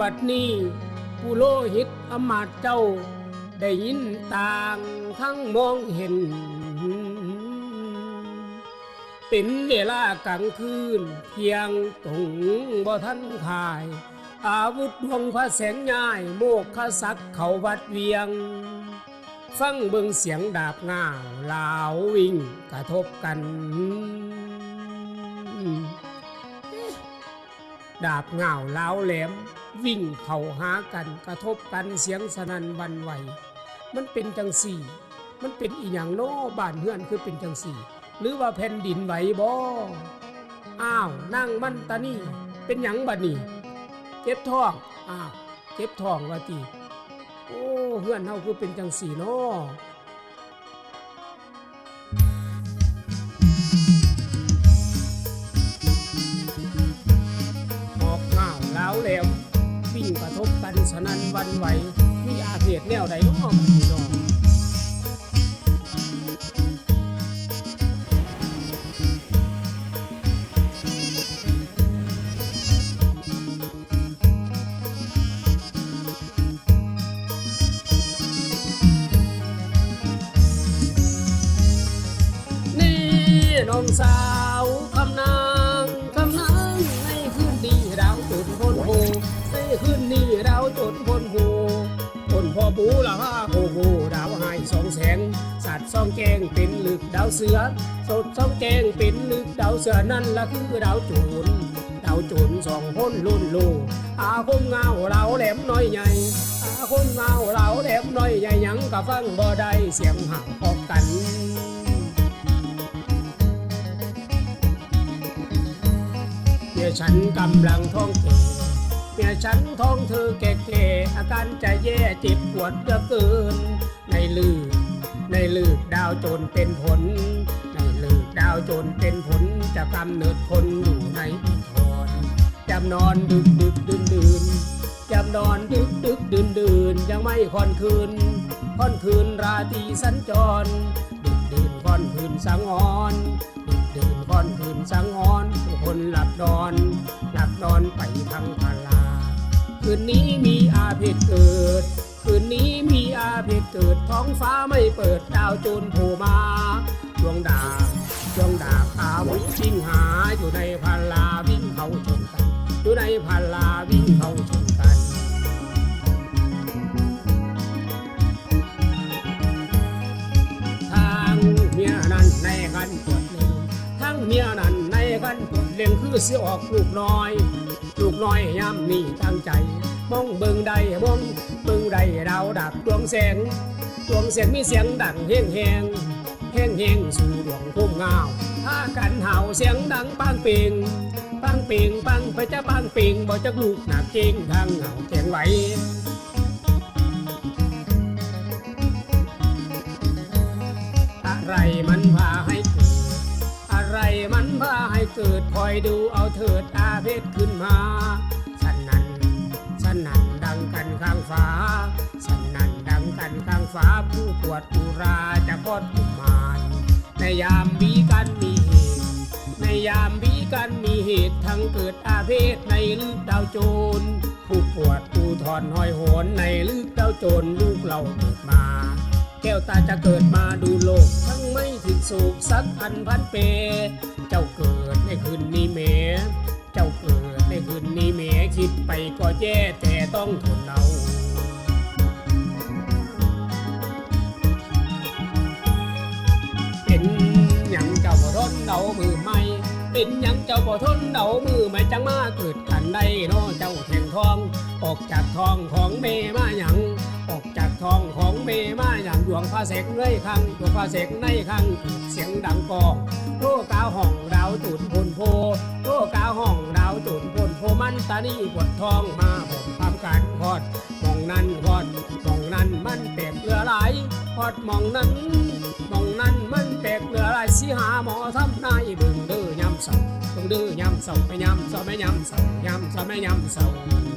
บัดนี้ผู้โลหิตอำมาตย์เจ้า ได้ยินต่างทั้งมองเห็น เป็นเวลากลางคืนเพียงตรงบ่ทันขาย อาวุธดวงพระแสงง่าย โมกขสักเขาวัดเวียง ฟังเบิงเสียงดาบง่าวลาววิ่งกระทบกัน ดาบเงาวลาวแหลม วิ่งเข้าหากัน กระทบกันเสียงสนั่นวันไหว มันเป็นจังสี่ มันเป็นอีหยังโน้บ้านเฮือนคือเป็นจังสี่ หรือว่าแผ่นดินไหวบ่อ้าวนั่งมันตานี่เป็นหยังบัดนี้เจ็บท้องอ้าวเจ็บท้องว่าติโอ้เฮือนเฮาคือเป็นจังสี่เนาะ สนั่นวันไหว มีอาเหตุแนวใดเนาะบัดนี้เนาะนี่น้องสาวคำนางคำนางในคืนนี้ดาวจุดพ้นโหในคืนนี้ องแกงเป็นลึกดาวเสือสดสองแกงเป็นลึกดาวเสือนั่นละคือดาวโจรดาวโจรสองพ้นลุ่นโลอาคมเงาเราแหลมน้อยใหญ่อาคมเงาเราแหลมน้อยใหญ่ยังกะฟังบ่ได้เสียงห่างพอกกันเมียฉันกำลังท้องเก่เมียฉันท้องเธอแก่ๆอาการจะแย่เจ็บปวดเหลือเกินในลือ ในลืกดาวโจรเป็นผล ในลืกดาวโจรเป็นผล จะกำเนิดคนอยู่ในอุทรจำนอนดึกดึกดื่นดื่นจำนอนดึกดึกดื่นดื่นยังไม่ค่อนคืน ค่อนคืนราตรีสัญจร ดึกดื่นค่อนคืนสังออนดึกดื่นค่อนคืนสังออนทุกคนหลับนอน หลับนอนไปทั้งพลาคืนนี้มีอาเพศเกิด คืนนี้ มีอาเกิดท้องฟ้าไม่เปิดดาวจรโผล่มาดวงดาวดวงดาวอาวุธชิงหาอยู่ในพาลาวิ่งเขาชนกันอยู่ในพาลาวิ่งเขาชนกันทางเมียนั้นในกันปวดเล็งทั้งเมียนั้นในกันปวดเล็งคือเสิออกลูกน้อย ลูกน้อยยามนี้ตั้งใจ มองเบิ่งใดมอง ใดดาวดับดวงแสงดวงแสงมีเสียงดังเฮงแหงแห้งแหงสู่ดวงพุ่มเงาถ้ากันเห่าเสียงดังปังเปิงปังเปิงปังไปจะปังเปิงบ่จักลูกหนักเก่งทางเห่าแข็งไหวอะไรมันพาให้เกิด อะไรมันพาให้เกิดคอยดูเอาเถิดอาเพศขึ้นมา นั่นดังกันข้างฟ้าสนั่นดังกันข้างฟ้าผู้ปวดอุราจะพอดกุมารในยามบีกันมีเหตุในยามบีกันมีเหตุทั้งเกิดอาเพศในลึกดาวโจรผู้ปวดผู้ถอนหอยโหนในลึกดาวโจรลูกเราเกิดมาแก้วตาจะเกิดมาดูโลก ทั้งไม่ถึงสุขสักพันพันเป เจ้าเกิดในคืนนี้เมเจ้าเกิด คืนนี้เมคิดไปก็แย่แต่ต้องทนเอาเป็นหยังเจ้าบ่ทนเดามือไม่เป็นหยังเจ้าบ่ทนเดามือไม่จังมาเกิดกันได้นาะเจ้าแทงทอง ออกจากทองของเมมาหยังออกจากทองของเมมาอย่างดวงพระเสกเลยคังดวงพระเสกในคังเสียงดังกองโตกาวห้องดาวจุดพลโพโตกาวห้อง โอมันตานี่ปวดท้องมาผมทำการคลอดมองนั้นคลอดมองนั้นมันเปกเลือหลคลอดมองนั้นมองนั้นมันเปกเลือหลสิหาหมอทำนายเบิ่งดื้อยำเสาเบิ่งดื้อยำเสาไม่ยำเสาไม่ยำเสายำเสาไม่ยำเสา